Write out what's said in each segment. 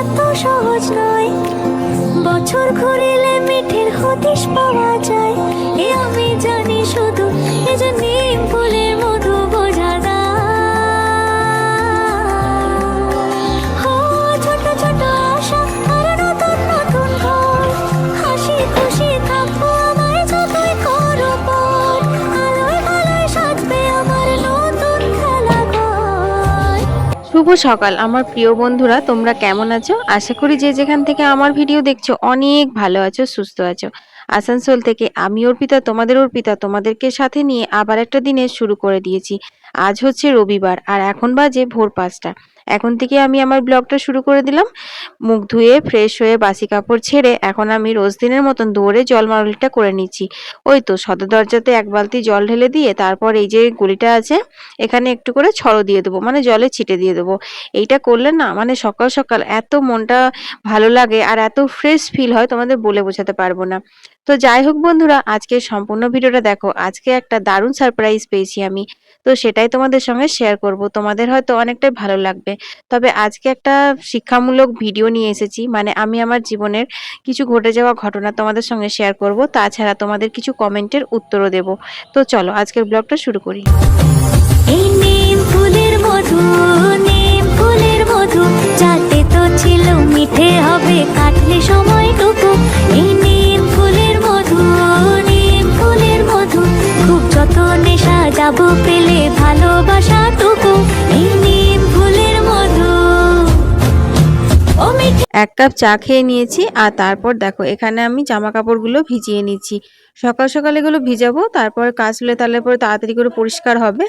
এত সহজ নয়। বছর ঘুরিলে মিঠের হদিশ পাওয়া যায়। এ আমি শুভ সকাল। আমার প্রিয় বন্ধুরা, তোমরা কেমন আছো? আশা করি যে যেখান থেকে আমার ভিডিও দেখছ, অনেক ভালো আছো, সুস্থ আছো। আসানসোল থেকে আমি অর্পিতা, তোমাদের অর্পিতা, তোমাদেরকে সাথে নিয়ে আবার একটা দিনে শুরু করে দিয়েছি। আজ হচ্ছে রবিবার আর এখন বাজে ভোর পাঁচটা। এখন থেকে আমি আমার ব্লগটা শুরু করে দিলাম। মুখ ধুয়ে ফ্রেশ হয়ে বাসি কাপড় ছেড়ে এখন আমি রোজ দিনের মতন দৌড়ে জল মারুলিটা করে নিচ্ছি। ওই তো সদর দরজাতে এক বালতি জল ঢেলে দিয়ে তারপর এই যে গুলিটা আছে, এখানে একটু করে ছড়ো দিয়ে দেবো মানে জলে ছিটে দিয়ে দেবো। এইটা করলে না মানে সকাল সকাল এত মনটা ভালো লাগে আর এত ফ্রেশ ফিল হয় তোমাদের বলে বোঝাতে পারব না। তো যাই হোক বন্ধুরা, আজকে সম্পূর্ণ ভিডিওটা দেখো, আজকে একটা দারুণ সারপ্রাইজ পেয়েছি আমি। তো সেটাই তোমাদের সঙ্গে শেয়ার করব। তোমাদের হয়তো অনেকটাই ভালো লাগবে। তবে আজকে একটা শিক্ষামূলক ভিডিও নিয়ে এসেছি। মানে আমি আমার জীবনের কিছু ঘটে যাওয়া ঘটনা তোমাদের সঙ্গে শেয়ার করব। তাছাড়া তোমাদের কিছু কমেন্টের উত্তরও দেব। তো চলো, আজকের ব্লগটা শুরু করি। তো ছিল, মিঠে হবে, কাটলে সময়টুকু। এক কাপ চা খেয়ে নিয়েছি আর তারপর দেখো, এখানে আমি জামা কাপড়গুলো ভিজিয়ে নিচ্ছি। সকাল সকাল এগুলো ভিজাবো, তারপর কাজ হলে তাহলে পরে তাড়াতাড়ি করে পরিষ্কার হবে।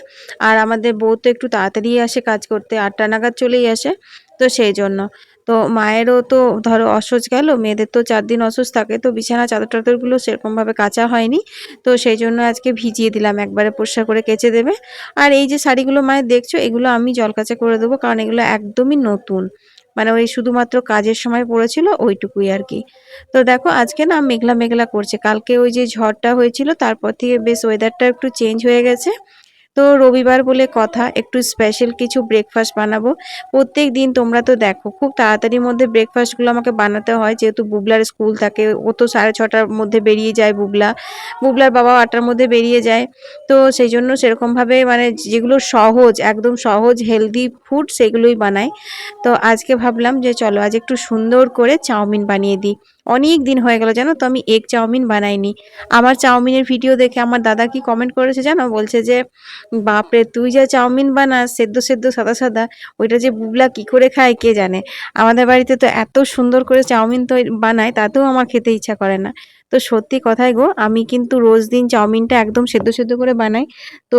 আর আমাদের বউ তো একটু তাড়াতাড়ি আসে কাজ করতে, আটটা নাগাদ চলেই আসে, তো সেই জন্য। তো মায়েরও তো ধরো অসুচ গেল, মেয়েদের তো চার দিন অসুচ থাকে, তো বিছানা চাদর টাদরগুলো সেরকমভাবে কাচা হয়নি। তো সেই জন্য আজকে ভিজিয়ে দিলাম, একবারে পরিষ্কার করে কেচে দেবে। আর এই যে শাড়িগুলো মায়ের দেখছ, এগুলো আমি জল কাচা করে দেবো, কারণ এগুলো একদমই নতুন। মানে ওই শুধুমাত্র কাজের সময় পড়েছিল ওইটুকুই আর কি। তো দেখো আজকে না মেঘলা মেঘলা করছে। কালকে ওই যে ঝড়টা হয়েছিল, তারপর থেকে বেশ ওয়েদারটা একটু চেঞ্জ হয়ে গেছে। তো রবিবার বলে কথা, একটু স্পেশাল কিছু ব্রেকফাস্ট বানাবো। প্রত্যেক দিন তোমরা তো দেখো, খুব তাড়াতাড়ির মধ্যে ব্রেকফাস্টগুলো আমাকে বানাতে হয়, যেহেতু বুবলার স্কুল থাকে, ও তো সাড়ে ছটার মধ্যে বেরিয়ে যায় বুবলা। বুবলার বাবা আটটার মধ্যে বেরিয়ে যায়, তো সেই জন্য সেরকমভাবে মানে যেগুলো সহজ, একদম সহজ হেলদি ফুড সেগুলোই বানাই। তো আজকে ভাবলাম যে চলো আজ একটু সুন্দর করে চাউমিন বানিয়ে দিই। অনেক দিন হয়ে গেল জানো তো, আমি এগ চাউমিন বানাইনি। আমার চাউমিনের ভিডিও দেখে আমার দাদা কি কমেন্ট করেছে জানো? বলছে যে বাপরে, তুই যা চাউমিন বানাস, সেদ্ধ সেদ্ধ, সাদা সাদা, ওইটা যে বুবলা কি করে খায় কে জানে? আমাদের বাড়িতে তো এত সুন্দর করে চাউমিন তো, বানায়, তাতেও আমার খেতে ইচ্ছা করে না। তো সত্যি কথাই গো, আমি কিন্তু রোজ দিন চাউমিনটা একদম সেদ্ধ সেদ্ধ করে বানাই। তো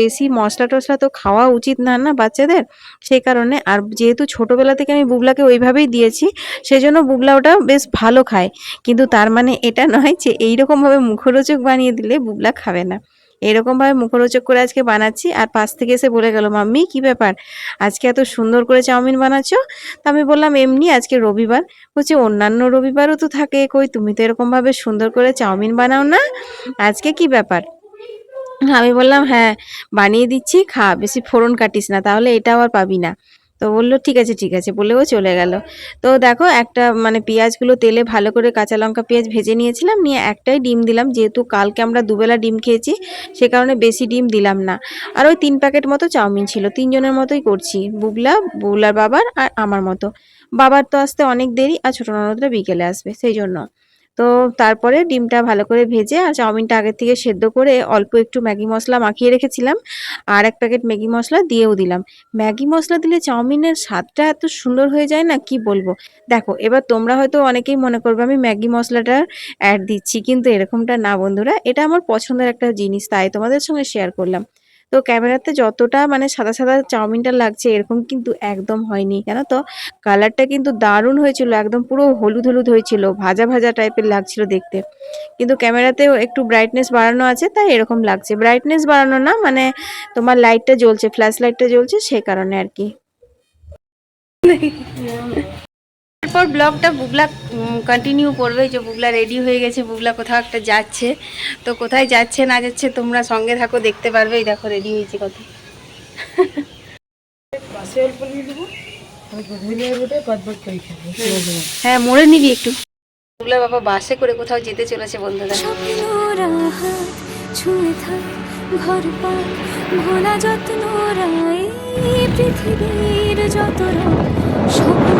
বেশি মশলা টশলা তো খাওয়া উচিত না না বাচ্চাদের? সেই কারণে, আর যেহেতু ছোটবেলা থেকে আমি বুবলাকে ওইভাবেই দিয়েছি, সেজন্য বুবলা ওটা বেশ ভালো খায়। কিন্তু তার মানে এটা নয় যে, এইরকমভাবে মুখরোচক বানিয়ে দিলে বুবলা খাবে না। এরকমভাবে মুখরোচক করে আজকে বানাচ্ছি, আর পাশ থেকে এসে বলে গেল, মাম্মি, কি ব্যাপার? আজকে এত সুন্দর করে চাউমিন বানাচ্ছো? তা আমি বললাম, এমনি আজকে রবিবার। বলছে, অন্যান্য রবিবারও তো থাকে, কই তুমি তো এরকমভাবে সুন্দর করে চাউমিন বানাও না। আজকে কি ব্যাপার? আমি বললাম হ্যাঁ বানিয়ে দিচ্ছি, খা, বেশি ফোড়ন কাটিস না, তাহলে এটা আবার পাবি না। তো বলল, ঠিক আছে ঠিক আছে। বলেও চলে গেল। তো দেখো, একটা মানে পেঁয়াজগুলো তেলে ভালো করে কাঁচা লঙ্কা পেঁয়াজ ভেজে নিয়েছিলাম, নিয়ে একটাই ডিম দিলাম। যেহেতু কালকে আমরা দুবেলা ডিম খেয়েছি, সে কারণে বেশি ডিম দিলাম না। আর ওই তিন প্যাকেট মতো চাউমিন ছিল, তিনজনের মতোই করছি, বুবলা, বুবলার বাবার আর আমার মতো। বাবার তো আসতে অনেক দেরি আর ছোটো ননদরা বিকেলে আসবে, সেই জন্য। তো তারপরে ডিমটা ভালো করে ভেজে আর চাউমিনটা আগের থেকে সেদ্ধ করে অল্প একটু ম্যাগি মশলা মাখিয়ে রেখেছিলাম। আর এক প্যাকেট ম্যাগি মশলা দিয়েও দিলাম। ম্যাগি মশলা দিলে চাউমিনের স্বাদটা এত সুন্দর হয়ে যায় না, কি বলব? দেখো, এবার তোমরা হয়তো অনেকেই মনে করবে আমি ম্যাগি মশলাটা অ্যাড দিচ্ছি, কিন্তু এরকমটা না বন্ধুরা। এটা আমার পছন্দের একটা জিনিস, তাই তোমাদের সঙ্গে শেয়ার করলাম। তো ক্যামেরাতে যতটা মানে সাদা সাদা চাউমিনটা লাগছে, এরকম কিন্তু একদম হয়নি। জানো তো? কালারটা কিন্তু দারুণ হয়েছিল, একদম পুরো হলুদ হলুদ হয়েছিল, ভাজা ভাজা টাইপের লাগছিল দেখতে। কিন্তু ক্যামেরাতেও একটু ব্রাইটনেস বাড়ানো আছে, তাই এরকম লাগছে। ব্রাইটনেস বাড়ানো না মানে তোমার লাইটটা জ্বলছে ফ্ল্যাশ লাইটটা জ্বলছে সেই কারণে আর কি। তারপর ব্লগটা বুগলা কন্টিনিউ করবে যে বুগলা রেডি হয়ে গেছে বুগলা কোথাও একটা যাচ্ছে। তো কোথায় যাচ্ছে না যাচ্ছে তোমরা সঙ্গে থাকো দেখতে পারবে। এই দেখো রেডি হয়েছে কত। হ্যাঁ মোড়ে নিবি একটু। বুগলা বাবা বাসে করে কোথাও যেতে চলেছে বন্ধুরা। ছুঁয়ে থাক ঘর পাক ভোলা যত্নরা এই পৃথিবীর যত সব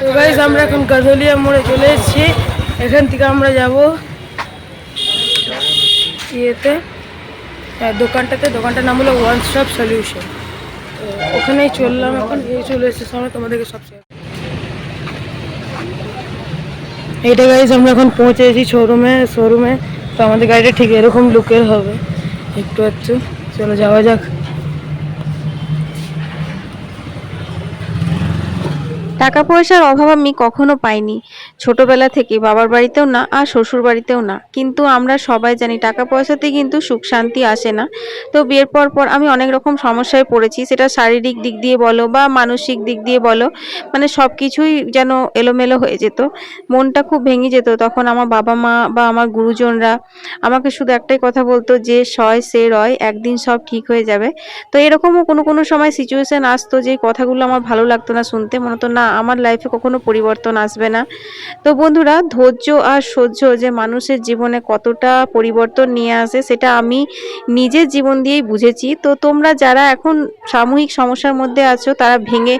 তো গাইজ আমরা এখন গাজলিয়া মোড়ে চলে এসেছি। এখান থেকে আমরা যাব ইয়েতে। দোকানটাতে, দোকানটার নাম হলো ওয়ান স্টপ সলিউশন ওখানেই চললাম, এখন এই চলে এসেছে সামনে তোমাদেরকে সব share- এইটা গাইজ আমরা এখন পৌঁছেছি শোরুমে শোরুমে তো আমাদের গাড়িটা ঠিক এরকম লুকের হবে। একটু একটু, চলো যাওয়া যাক। টাকা পয়সার অভাব আমি কখনো পাইনি। ছোটবেলা থেকে বাবার বাড়িতেও না আর শ্বশুর বাড়িতেও না। কিন্তু আমরা সবাই জানি টাকা পয়সাতে কিন্তু সুখ শান্তি আসে না। তো বিয়ের পর পর আমি অনেক রকম সমস্যায় পড়েছি। সেটা শারীরিক দিক দিয়ে বলো বা মানসিক দিক দিয়ে বলো মানে সব কিছুই যেন এলোমেলো হয়ে যেত। মনটা খুব ভেঙে যেত। তখন আমার বাবা মা বা আমার গুরুজনরা আমাকে শুধু একটাই কথা বলতো যে, সয় সে রয়, একদিন সব ঠিক হয়ে যাবে। তো এরকমও কোনো কোনো সময় সিচুয়েশন আসতো যে, কথাগুলো আমার ভালো লাগতো না শুনতে। মনে হতো, না আমার লাইফে কখনো পরিবর্তন আসবে না। তো বন্ধুরা, ধৈর্য আর সহ্য যে মানুষের জীবনে কতটা পরিবর্তন নিয়ে আসে, সেটা আমি নিজের জীবন দিয়েই বুঝেছি। তো তোমরা যারা এখন সামূহিক সমস্যার মধ্যে আছো, তারা ভেঙে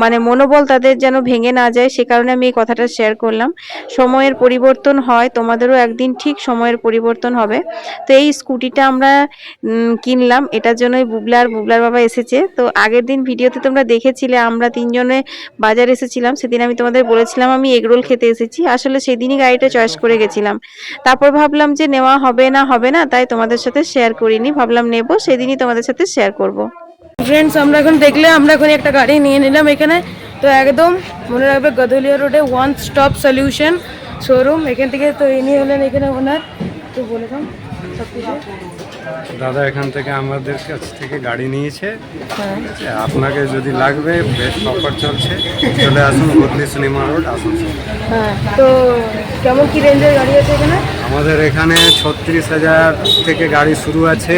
মানে মনোবল তাদের যেন ভেঙে না যায়, সে কারণে আমি এই কথাটা শেয়ার করলাম। সময়ের পরিবর্তন হয়, তোমাদেরও একদিন ঠিক সময়ের পরিবর্তন হবে। তো এই স্কুটিটা আমরা কিনলাম। এটার জন্যই বুবলার বুবলার বাবা এসেছে। তো আগের দিন ভিডিওতে তোমরা দেখেছিলে, আমরা তিনজনে বাজার এসেছিলাম, সেদিন আমি তোমাদের বলেছিলাম আমি এগরোল খেতে এসেছি। আসলে সেদিনই গাড়িটা চয়েস করে গেছিলাম। তারপর ভাবলাম যে নেওয়া হবে না হবে না, তাই তোমাদের সাথে শেয়ার করিনি। ভাবলাম নেব, সেদিনই তোমাদের সাথে শেয়ার করব। ফ্রেন্ডস আমরা এখন দেখলে, আমরা এখন একটা গাড়ি নিয়ে নিলাম এখানে। তো একদম মনে রাখবে গদলিয়া রোডে ওয়ান স্টপ সলিউশন শোরুম এখান থেকে তো ইনি হলেন এখানে ওনার তো বলে দাও সব কিছু দাদা এখান থেকে আমাদের কাছ থেকে গাড়ি নিয়েছে। হ্যাঁ? আপনাকে যদি লাগবে বেস্ট অফার চলছে। চলে আসুন বদলি সিনেমা রোড আসানসোল হ্যাঁ তো কেমন কি রেঞ্জের গাড়ি আছে এখানে? আমাদের এখানে ছত্রিশ হাজার থেকে গাড়ি শুরু আছে।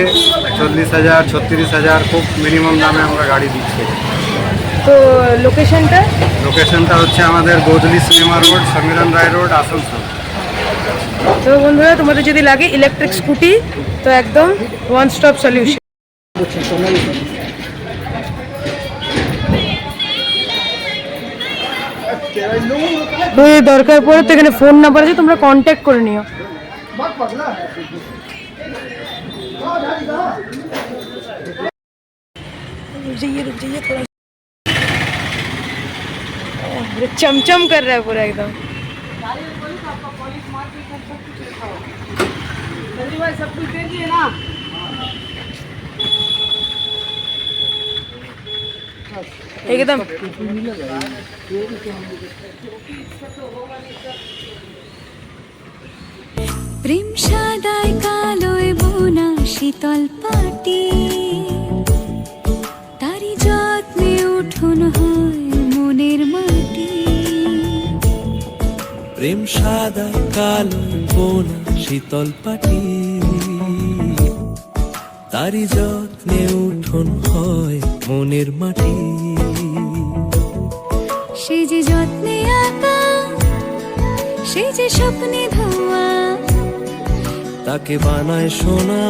চল্লিশ হাজার ছত্রিশ হাজার খুব মিনিমাম দামে আমরা গাড়ি দিচ্ছি। তো লোকেশনটা লোকেশনটা হচ্ছে আমাদের Godli cinema road Samiran Roy road Asansol. তো বন্ধুরা, তোমাদের যদি লাগে ইলেকট্রিক স্কুটি তো একদম ওয়ান স্টপ সলিউশন যদি দরকার পড়ে তো এখানে ফোন নাম্বার আছে, তোমরা কন্ট্যাক্ট করে নিও। रुक जाइए रुक जाइए थोड़ा सा। चमचम कर रहा है पूरा एकदम एकदम প্রেম সাদায় কালোয় বোনা শীতল পাটি প্রেম সাদা কালো বোনা শীতল পাটি। তারি যত্নে উঠোন হয় মনের মাটি। সে যে যত্নে আঁকা সে যে স্বপ্নে ধোয়া তাকে বানায় সোনা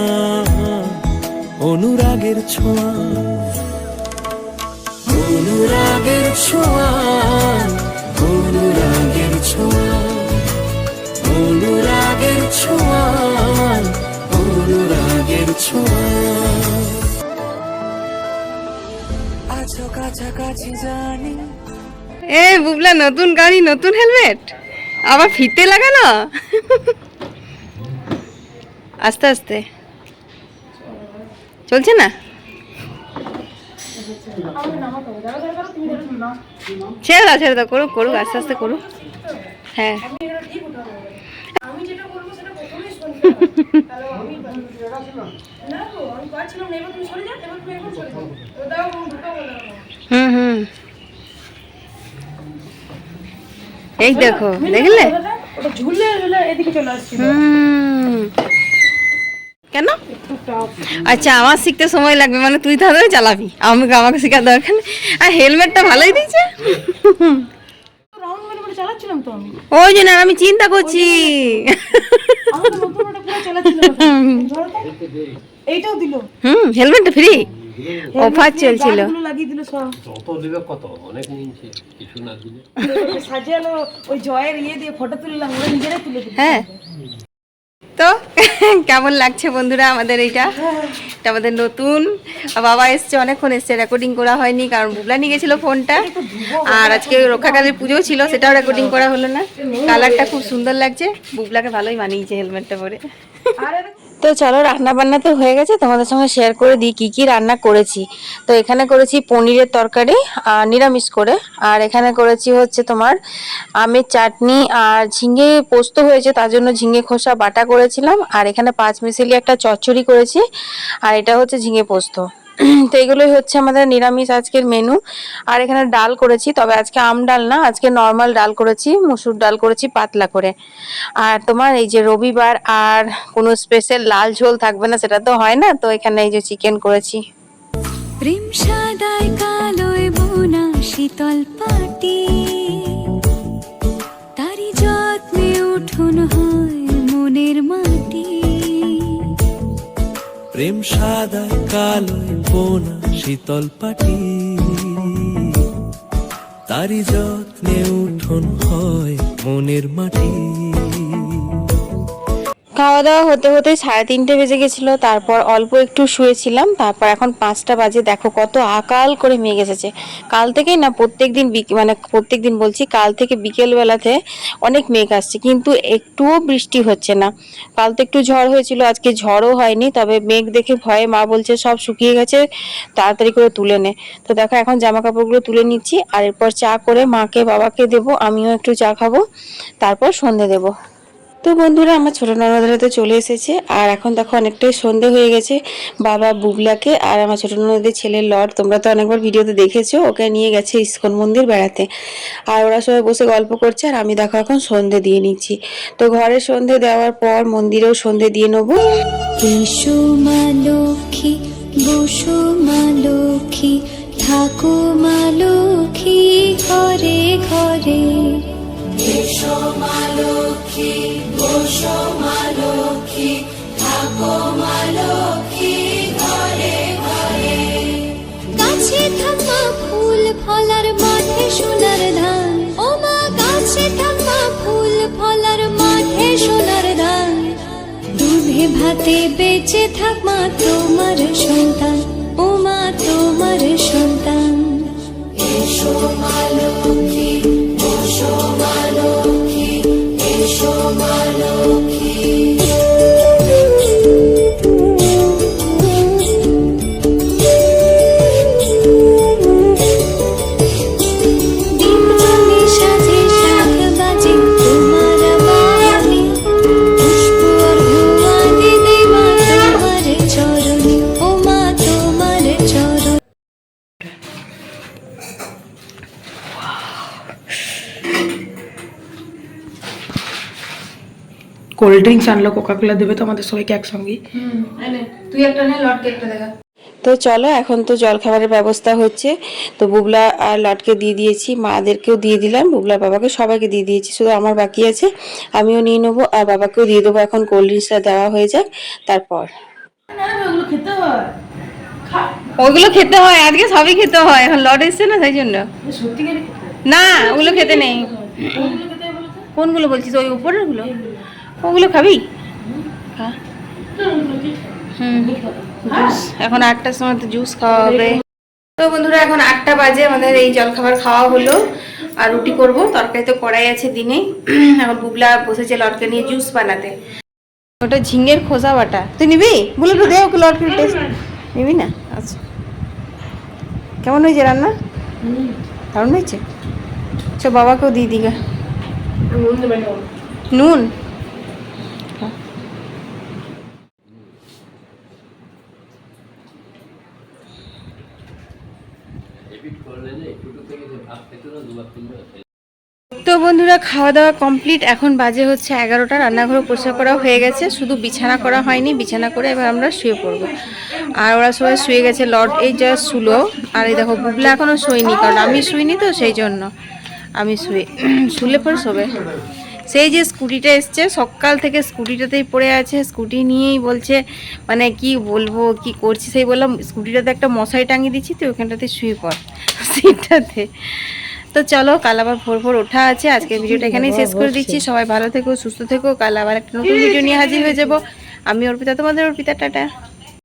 অনুরাগের ছোঁয়া। অনুরাগের ছোঁয়া অনুরাগের ছোঁয়া। অনুরাগের ছোঁয়া অনুরাগের ছোঁয়া আছো কাছাকাছি জানি। এ বুবলা, নতুন গাড়ি, নতুন হেলমেট? আবার ফিতে লাগানো? আস্তে আস্তে। চলছে না? ছেড়ে দাও ছেড়ে দাও, করুক করুক, আস্তে আস্তে করুক। হ্যাঁ আমি যেটা বলব সেটা প্রথমেই শুনতে হবে। তাহলে আমি না গো, আমি পারছিলাম না এবার তুমি সরে যাও এবার তুমি এখন সরে যাও দাও আমি দুটো হুম হুম। এই দেখো দেখলে? ওটা- ওটা ঝুলে ঝুলে এদিকে চলে আসছিল হুম। কেন? আচ্ছা আমার শিখতে সময় লাগবে মানে তুই তাহলে চালাবি। আমাকে আমাকে শেখার দরকার নেই। আর হেলমেটটা ভালোই দিয়েছে। ওই জন্য আমি চিন্তা করছি আমার তো নতুন ওটা পুরো চালাচ্ছিল ধরো তো। এইটাও দিল। হুম হেলমেটটা ফ্রি অফার চলছিল। লাগিয়ে দিল সব। কত দিবে কত? অনেক নিয়েছে কিছু না দিলে। সাজিয়ালো ওই জয়ের ইয়ে দিয়ে ফটো তুললাম ওরা নিজেরাই তুলে দিল। হ্যাঁ। তো? কেমন লাগছে বন্ধুরা আমাদের এইটা? এটা আমাদের নতুন। বাবা এসছে, অনেকক্ষণ এসছে রেকর্ডিং করা হয়নি, কারণ বুবলা নিয়ে গেছিল ফোনটা। আর আজকে রক্ষাকালের পুজোও ছিল, সেটাও রেকর্ডিং করা হলো না। কালারটা খুব সুন্দর লাগছে। বুবলাকে ভালোই মানিয়েছে হেলমেটটা পরে। তো চলো রান্না বান্না তো হয়ে গেছে, তোমাদের সঙ্গে শেয়ার করে দিই কি কি রান্না করেছি। তো এখানে করেছি পনিরের তরকারি আর নিরামিষ করে। আর এখানে করেছি হচ্ছে তোমার আমের চাটনি, আর ঝিঙে পোস্ত হয়েছে, তার জন্য ঝিঙে খোসা বাটা করেছিলাম। আর এখানে পাঁচ মিশালি একটা চচ্চড়ি করেছি, আর এটা হচ্ছে ঝিঙে পোস্ত। তো এগুলোই হচ্ছে আমাদের নিরামিষ আজকের মেনু আর এখানে ডাল করেছি, তবে আজকে আম ডাল না, আজকে নর্মাল ডাল করেছি, মুসুর ডাল করেছি পাতলা করে। আর তোমার এই যে রবিবার আর কোনো স্পেশাল লাল ঝোল থাকবে না, সেটা তো হয় না, তো এখানে এই যে চিকেন করেছি। প্রেম সাদায় কালোয় বোনা শীতল পাটি। প্রেম সাদা কালো বোনা শীতল পাটি। তারি যত্নে উঠোন হয় মনের মাটি। খাওয়া দাওয়া হতে হতে সাড়ে তিনটে বেজে গেছিল, তারপর অল্প একটু শুয়েছিলাম, তারপর এখন পাঁচটা বাজে। দেখো কত আকাল করে মেঘ এসেছে। কাল থেকেই না প্রত্যেক দিন মানে প্রত্যেক দিন বলছি, কাল থেকে বিকেল বেলাতে অনেক মেঘ আসছে, কিন্তু একটুও বৃষ্টি হচ্ছে না। কাল তো একটু ঝড় হয়েছিল, আজকে ঝড়ও হয়নি, তবে মেঘ দেখে ভয়ে মা বলছে, সব শুকিয়ে গেছে, তাড়াতাড়ি করে তুলে নে। তো দেখো এখন জামা কাপড়গুলো তুলে নিচ্ছি, আর এরপর চা করে মাকে, বাবাকে দেবো, আমিও একটু চা খাব, তারপর সন্ধে দেবো। তো বন্ধুরা, আমার ছোট ননদরা তো চলে এসেছে। আর এখন দেখো, অনেকটাই সন্ধে হয়ে গেছে বাবা বুবলাকে। আর আমার ছোট ননদের ছেলের লট তোমরা তো অনেকবার ভিডিওতে দেখেছ, ওকে নিয়ে গেছে ইস্কন মন্দির বেড়াতে। আর ওরা সবাই বসে গল্প করছে, আর আমি দেখো এখন সন্ধে দিয়ে নিচ্ছি। তো ঘরে সন্ধে দেওয়ার পর মন্দিরেও সন্ধে দিয়ে নেব। এসো মা লক্ষ্মী বসো মা লক্ষ্মী ঠাকো মা লক্ষ্মী ঘরে ঘরে। গাছে থাকা ফুল ফলার মাঠে সোনার ধান। ও মা গাছে থাকা ফুল ফলার মাঠে সোনার ধান। দুধে ভাতে বেঁচে থাক মা তোমার সন্তান। ও মা তোমার সন্তান। এসো মা লক্ষ্মী কোল্ড ড্রিঙ্কস আনলো কোকা কোলা দেবে তো আমাদের সবাইকে একসঙ্গেই তুই একটা নে লটকে একটা দেখা। তো চলো এখন তো জলখাবারের ব্যবস্থা হচ্ছে। তো বুবলা আর লটকে দিয়ে দিয়েছি মাদেরকেও দিয়ে দিলাম বুবলার বাবাকে সবাইকে দিয়ে দিয়েছি শুধু আমার বাকি আছে আমিও নিয়ে নেব আর বাবাকেও দিয়ে দেবো এখন কোল্ড ড্রিঙ্কসটা দেওয়া হয়ে যাক তারপর। ওইগুলো খেতে হয়। আজকে সবই খেতে হয় এখন লট এসছে না তাই জন্য। না ওগুলো খেতে নেই। কোনগুলো বলছিস ওই উপরেরগুলো ওগুলো খাবি? হুম। এখন আটটার সময় তো জুস খাওয়া হবে। তো বন্ধুরা এখন আটটা বাজে আমাদের এই জলখাবার খাওয়া হলো। আর রুটি করব তরকারি তো কড়াই আছে দিনে। এখন বুবলা বসেছে লটকে নিয়ে জুস বানাতে। ওটা ঝিঙের খোসা বাটা। তুই নিবি? বলে তো দে ওকে লটকে টেস্ট নিবি না? আচ্ছা। কেমন হয়েছে রান্না? দারুণ হয়েছে? চ বাবাকেও দিয়ে দিগা। নুন এপিট করলে না ছোটো থেকে যে ভাত খেত না দুবার তিনবার তো বন্ধুরা, খাওয়া দাওয়া কমপ্লিট এখন বাজে হচ্ছে এগারোটা রান্নাঘর পরিষ্কার করা হয়ে গেছে। শুধু বিছানা করা হয়নি, বিছানা করে এবার আমরা শুয়ে পড়ব। আর ওরা সবাই শুয়ে গেছে, লর্ড এই যা শুলো। আর এই দেখো, বুবলা এখনও শুইনি, কারণ আমি শুইনি তো, সেই জন্য আমি শুয়ে। শুলে পরে শোবে সেই যে স্কুটিটা এসছে, সকাল থেকে স্কুটিটাতেই পড়ে আছে। স্কুটি নিয়েই বলছে মানে কি বলব, কি করছি, সেই বললাম, স্কুটিটাতে একটা মশারি টাঙিয়ে দিচ্ছি তো ওখানটাতে শুয়ে পড়। সিটটাতে তো চলো কাল আবার ভোর ভোর ওঠা আছে। আজকে ভিডিওটা এখানেই শেষ করে দিচ্ছি। সবাই ভালো থেকো সুস্থ থেকো। কাল আবার একটা নতুন ভিডিও নিয়ে হাজির হয়ে যাব। আমি অর্পিতা তোমাদের অর্পিতা টাটা।